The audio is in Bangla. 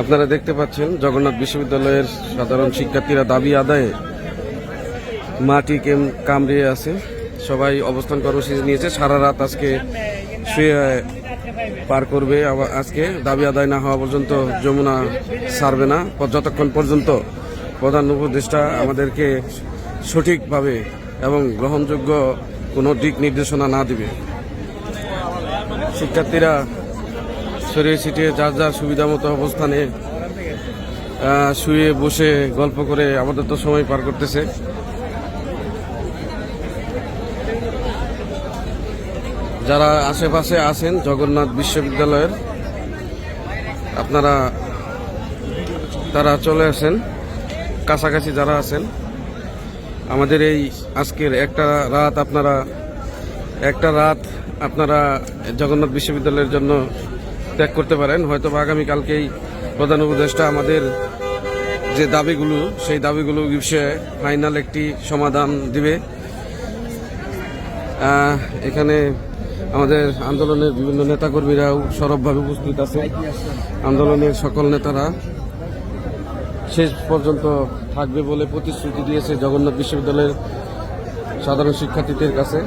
আপনারা দেখতে পাচ্ছেন জগন্নাথ বিশ্ববিদ্যালয়ের সাধারণ শিক্ষার্থীরা দাবি আদায়ে মাটি কেম কামড়িয়ে আছে। সবাই অবস্থান কর্মসূচি নিয়েছে। সারা রাত আজকে শুয়ে পার করবে। আজকে দাবি আদায় না হওয়া পর্যন্ত যমুনা ছাড়বে না। যতক্ষণ পর্যন্ত প্রধান উপদেষ্টা আমাদেরকে সঠিকভাবে এবং গ্রহণযোগ্য কোনো দিক নির্দেশনা না দিবে। শিক্ষার্থীরা ছড়িয়ে ছিটিয়ে যার যার সুবিধা মতো অবস্থানে শুয়ে বসে গল্প করে আমাদের তো সময় পার করতেছে। যারা আশেপাশে আছেন, জগন্নাথ বিশ্ববিদ্যালয়ের, আপনারা, তারা চলে আসেন। কাছাকাছি যারা আছেন, আমাদের এই আজকের একটা রাত আপনারা, একটা রাত আপনারা জগন্নাথ বিশ্ববিদ্যালয়ের জন্য ত্যাগ করতে পারেন। হয়তো বা আগামীকালকেই প্রধান উপদেষ্টা আমাদের যে দাবিগুলো, সেই দাবিগুলো বিষয়ে ফাইনাল একটি সমাধান দিবে। এখানে আমাদের আন্দোলনের বিভিন্ন নেতাকর্মীরাও সরবভাবে উপস্থিত আছে। আন্দোলনের সকল নেতারা শেষ পর্যন্ত থাকবে বলে প্রতিশ্রুতি দিয়েছে জগন্নাথ বিশ্ববিদ্যালয়ের সাধারণ শিক্ষার্থীদের কাছে।